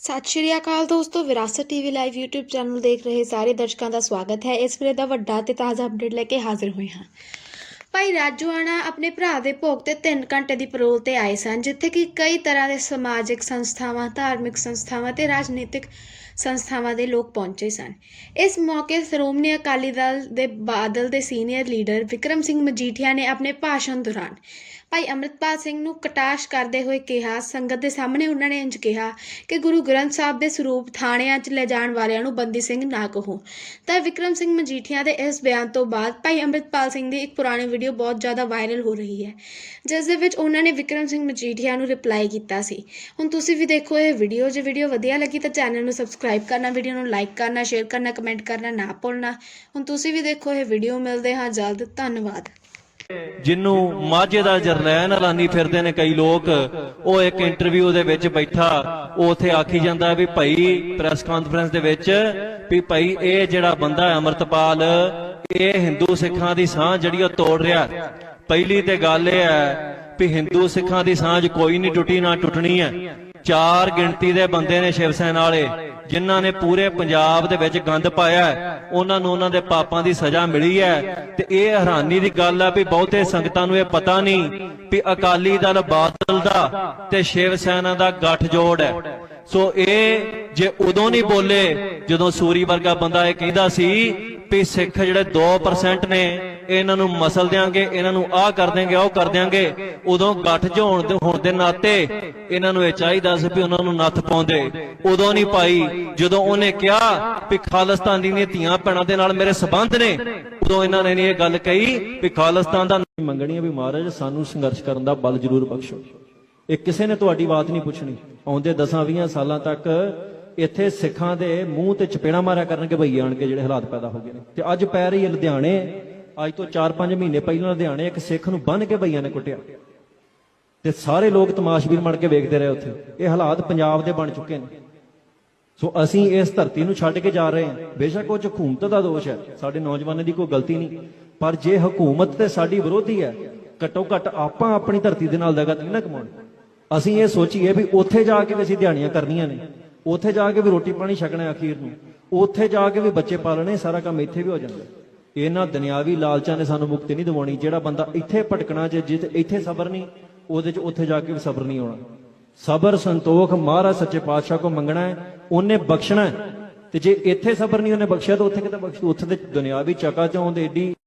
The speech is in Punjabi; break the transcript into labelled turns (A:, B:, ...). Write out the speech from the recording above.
A: ਸਤਿ ਸ਼੍ਰੀ ਅਕਾਲ ਦੋਸਤੋ, ਵਿਰਾਸਤ ਟੀਵੀ ਲਾਈਵ YouTube ਚੈਨਲ ਦੇਖ ਰਹੇ ਸਾਰੇ ਦਰਸ਼ਕਾਂ ਦਾ ਸਵਾਗਤ ਹੈ। ਇਸ ਵੇਲੇ ਦਾ ਵੱਡਾ ਤੇ ਤਾਜ਼ਾ ਅਪਡੇਟ ਲੈ ਕੇ ਹਾਜ਼ਰ ਹੋਏ ਹਾਂ। ਭਾਈ ਰਾਜੂਆਣਾ ਆਪਣੇ ਭਰਾ ਦੇ ਭੋਗ ਤੇ 3 ਘੰਟੇ ਦੀ ਪਰੋਲ ਤੇ ਆਏ ਸਨ, ਜਿੱਥੇ ਕਿ ਕਈ ਤਰ੍ਹਾਂ ਦੇ ਸਮਾਜਿਕ ਸੰਸਥਾਵਾਂ, ਧਾਰਮਿਕ ਸੰਸਥਾਵਾਂ ਤੇ ਰਾਜਨੀਤਿਕ ਸੰਸਥਾਵਾਂ ਦੇ ਲੋਕ ਪਹੁੰਚੇ ਸਨ। ਇਸ ਮੌਕੇ ਸ਼੍ਰੋਮਣੀ ਅਕਾਲੀ ਦਲ ਦੇ ਬਾਦਲ ਦੇ ਸੀਨੀਅਰ ਲੀਡਰ ਵਿਕਰਮ ਸਿੰਘ ਮਜੀਠੀਆ ਨੇ ਆਪਣੇ ਭਾਸ਼ਣ ਦੌਰਾਨ ਭਾਈ ਅੰਮ੍ਰਿਤਪਾਲ ਸਿੰਘ ਨੂੰ ਕਟਾਸ਼ ਕਰਦੇ ਹੋਏ ਕਿਹਾ, ਸੰਗਤ ਦੇ ਸਾਹਮਣੇ ਉਹਨਾਂ ਨੇ ਇੰਜ ਕਿਹਾ ਕਿ ਗੁਰੂ ਗ੍ਰੰਥ ਸਾਹਿਬ ਦੇ ਸਰੂਪ ਥਾਣਿਆਂ 'ਚ ਲੈ ਜਾਣ ਵਾਲਿਆਂ ਨੂੰ ਬੰਦੀ ਸਿੰਘ ਨਾ ਕਹੋ। ਤਾਂ ਵਿਕਰਮ ਸਿੰਘ ਮਜੀਠੀਆ ਦੇ ਇਸ ਬਿਆਨ ਤੋਂ ਬਾਅਦ ਭਾਈ ਅੰਮ੍ਰਿਤਪਾਲ ਸਿੰਘ ਦੀ ਇੱਕ ਪੁਰਾਣੀ ਵੀਡੀਓ ਬਹੁਤ ਜ਼ਿਆਦਾ ਵਾਇਰਲ ਹੋ ਰਹੀ ਹੈ, ਜਿਸ ਦੇ ਵਿੱਚ ਉਹਨਾਂ ਨੇ ਵਿਕਰਮ ਸਿੰਘ ਮਜੀਠੀਆ ਨੂੰ ਰਿਪਲਾਈ ਕੀਤਾ ਸੀ। ਹੁਣ ਤੁਸੀਂ ਵੀ ਦੇਖੋ ਇਹ ਵੀਡੀਓ, ਜੇ ਵੀਡੀਓ ਵਧੀਆ ਲੱਗੀ ਤਾਂ ਚੈਨਲ ਨੂੰ ਸਬਸਕ੍ਰਾਈਬ ਕਰਨਾ, ਵੀਡੀਓ ਨੂੰ ਲਾਈਕ ਕਰਨਾ ਸ਼ੇਅਰ ਕਰਨਾ ਕਮੈਂਟ ਕਰਨਾ ਨਾ ਭੁੱਲਣਾ। ਹੁਣ ਤੁਸੀਂ ਵੀ ਦੇਖੋ ਇਹ ਵੀਡੀਓ, ਮਿਲਦੇ ਹਾਂ ਜਲਦ, ਧੰਨਵਾਦ।
B: ਜਿਹਨੂੰ ਮਾਝੇ ਦਾ ਜਰਨੈਲ ਐਲਾਨੀ ਫਿਰਦੇ ਨੇ ਕਈ ਲੋਕ, ਉਹ ਇੱਕ ਇੰਟਰਵਿਊ ਦੇ ਵਿੱਚ ਬੈਠਾ, ਉਹ ਉੱਥੇ ਆਖੀ ਜਾਂਦਾ ਵੀ ਭਾਈ ਪ੍ਰੈਸ ਕਾਨਫਰੰਸ ਦੇ ਵਿੱਚ ਵੀ ਭਾਈ ਇਹ ਜਿਹੜਾ ਬੰਦਾ ਹੈ ਅਮਰਤਪਾਲ, ਇਹ ਹਿੰਦੂ ਸਿੱਖਾਂ ਦੀ ਸਾਂਝ ਜਿਹੜੀ ਉਹ ਤੋੜ ਰਿਹਾ ਪਹਿਲੀ ਤੇ ਗੱਲ ਇਹ ਹੈ ਵੀ ਹਿੰਦੂ ਸਿੱਖਾਂ ਦੀ ਸਾਂਝ ਕੋਈ ਨਹੀਂ ਟੁੱਟੀ ਨਾ ਟੁੱਟਣੀ ਹੈ। ਚਾਰ ਗਿਣਤੀ ਦੇ ਬੰਦੇ ਨੇ ਸ਼ਿਵ ਸੈਨਾ ਵਾਲੇ। ਜਿਨ੍ਹਾਂ ਨੇ ਪੂਰੇ ਪੰਜਾਬ ਦੇ ਵਿੱਚ ਗੰਦ ਪਾਇਆ ਉਹਨਾਂ ਨੂੰ ਉਹਨਾਂ ਦੇ ਪਾਪਾਂ ਦੀ ਸਜ਼ਾ ਮਿਲੀ ਹੈ। ਤੇ ਇਹ ਹੈਰਾਨੀ ਦੀ ਗੱਲ ਹੈ ਵੀ ਬਹੁਤੇ ਸੰਗਤਾਂ ਨੂੰ ਇਹ ਪਤਾ ਨਹੀਂ ਵੀ ਅਕਾਲੀ ਦਲ, ਬਾਦਲ ਦਾ ਤੇ ਸ਼ਿਵ ਸੈਨਾ ਦਾ ਗੱਠਜੋੜ ਹੈ। ਸੋ ਇਹ ਜੇ ਉਦੋਂ ਨਹੀਂ ਬੋਲੇ, ਜਦੋਂ ਸੂਰੀ ਵਰਗਾ ਬੰਦਾ ਇਹ ਕਹਿੰਦਾ ਸੀ ਵੀ ਸਿੱਖ ਜਿਹੜੇ 2% ਨੇ ਇਹਨਾਂ ਨੂੰ ਮਸਲ ਦਿਆਂਗੇ, ਇਹਨਾਂ ਨੂੰ ਆਹ ਕਰ ਦਿਆਂਗੇ, ਉਹ ਕਰ ਦਿਆਂਗੇ। ਉਦੋਂ ਗੱਠ ਹੋਣ ਦੇ ਹੋਣ ਦੇ ਨਾਤੇ ਇਹਨਾਂ ਨੂੰ ਇਹ ਚਾਹੀਦਾ ਸੀ ਵੀ ਉਹਨਾਂ ਨੂੰ ਨੱਥ ਪਾਉਂਦੇ। ਉਦੋਂ ਨਹੀਂ ਪਾਈ ਜਦੋਂ ਉਹਨੇ ਕਿਹਾ ਵੀ ਖਾਲਿਸਤਾਨ ਦੀਆਂ ਧੀਆਂ ਭੈਣਾਂ ਦੇ ਨਾਲ ਮੇਰੇ ਸਬੰਧ ਨੇ, ਉਦੋਂ ਇਹਨਾਂ ਨੇ ਇਹ ਗੱਲ ਕਹੀ ਵੀ ਖਾਲਿਸਤਾਨ ਦਾ ਮੰਗਣੀ ਵੀ ਮਹਾਰਾਜ, ਸਾਨੂੰ ਸੰਘਰਸ਼ ਕਰਨ ਦਾ ਬਲ ਜ਼ਰੂਰ ਬਖਸ਼ੋ। ਇਹ ਕਿਸੇ ਨੇ ਤੁਹਾਡੀ ਬਾਤ ਨਹੀਂ ਪੁੱਛਣੀ। ਆਉਂਦੇ 10-20 ਸਾਲਾਂ ਤੱਕ ਇੱਥੇ ਸਿੱਖਾਂ ਦੇ ਮੂੰਹ ਤੇ ਚਪੇੜਾ ਮਾਰਿਆ ਕਰਨਗੇ ਭਈ ਆਣ ਕੇ ਜਿਹੜੇ ਹਾਲਾਤ ਪੈਦਾ ਹੋ ਗਏ ਨੇ। ਤੇ ਅੱਜ ਪੈ ਰਹੀ ਹੈ ਲੁਧਿਆਣੇ ਅੱਜ ਤੋਂ 4-5 ਮਹੀਨੇ ਪਹਿਲਾਂ ਲੁਧਿਆਣੇ ਇੱਕ ਸਿੱਖ ਨੂੰ ਬੰਨ ਕੇ ਭਈਆਂ ਨੇ ਕੁੱਟਿਆ। ਤੇ ਸਾਰੇ ਲੋਕ ਤਮਾਸ਼ਬੀਨ ਬਣ ਕੇ ਵੇਖਦੇ ਰਹੇ ਉੱਥੇ। ਇਹ ਹਾਲਾਤ ਪੰਜਾਬ ਦੇ ਬਣ ਚੁੱਕੇ ਨੇ। ਸੋ ਅਸੀਂ ਇਸ ਧਰਤੀ ਨੂੰ ਛੱਡ ਕੇ ਜਾ ਰਹੇ ਹਾਂ। ਬੇਸ਼ੱਕ ਉਹ 'ਚ ਹਕੂਮਤ ਦਾ ਦੋਸ਼ ਹੈ। ਸਾਡੇ ਨੌਜਵਾਨਾਂ ਦੀ ਕੋਈ ਗਲਤੀ ਨਹੀਂ। ਪਰ ਜੇ ਹਕੂਮਤ ਤੇ ਸਾਡੀ ਵਿਰੋਧੀ ਹੈ ਘੱਟੋ ਘੱਟ ਆਪਾਂ ਆਪਣੀ ਧਰਤੀ ਦੇ ਨਾਲ ਦਗਾ ਨਹੀਂ ਨਾ ਕਮਾਉਣੀ। ਅਸੀਂ ਇਹ ਸੋਚੀਏ ਵੀ ਉੱਥੇ ਜਾ ਕੇ ਵੀ ਅਸੀਂ ਦਿਹਾੜੀਆਂ ਕਰਨੀਆਂ ਨੇ। ਉੱਥੇ ਜਾ ਕੇ ਵੀ ਰੋਟੀ ਪਾਣੀ ਛਕਣਾ ਅਖੀਰ ਨੂੰ। ਉੱਥੇ ਜਾ ਕੇ ਵੀ ਬੱਚੇ ਪਾਲਣੇ, ਸਾਰਾ ਕੰਮ ਇੱਥੇ ਵੀ ਹੋ ਜਾਂਦਾ। ਇਹਨਾਂ ਦੁਨਿਆਵੀ ਲਾਲਚਾਂ ਨੇ ਸਾਨੂੰ ਮੁਕਤੀ ਨਹੀਂ ਦਿਵਾਉਣੀ। ਜਿਹੜਾ ਬੰਦਾ ਇੱਥੇ ਭਟਕਣਾ ਜੇ ਜਿੱਤ ਇੱਥੇ ਸਬਰ ਨਹੀਂ, ਉਹਦੇ 'ਚ ਉੱਥੇ ਜਾ ਕੇ ਵੀ ਸਬਰ ਨਹੀਂ ਆਉਣਾ ਸਬਰ ਸੰਤੋਖ, ਮਹਾਰਾਜ ਸੱਚੇ ਪਾਤਸ਼ਾਹ ਕੋ ਮੰਗਣਾ ਹੈ, ਉਹਨੇ ਬਖਸ਼ਣਾ ਤੇ ਜੇ ਇੱਥੇ ਸਬਰ ਨਹੀਂ ਉਹਨੇ ਬਖਸ਼ਿਆ, ਤਾਂ ਉੱਥੇ ਕਿਤੇ ਬਖਸ਼ੂ ਉੱਥੇ ਤੇ ਦੁਨਿਆਵੀ ਚਕਾ ਚੌਂਦ ਏਡੀ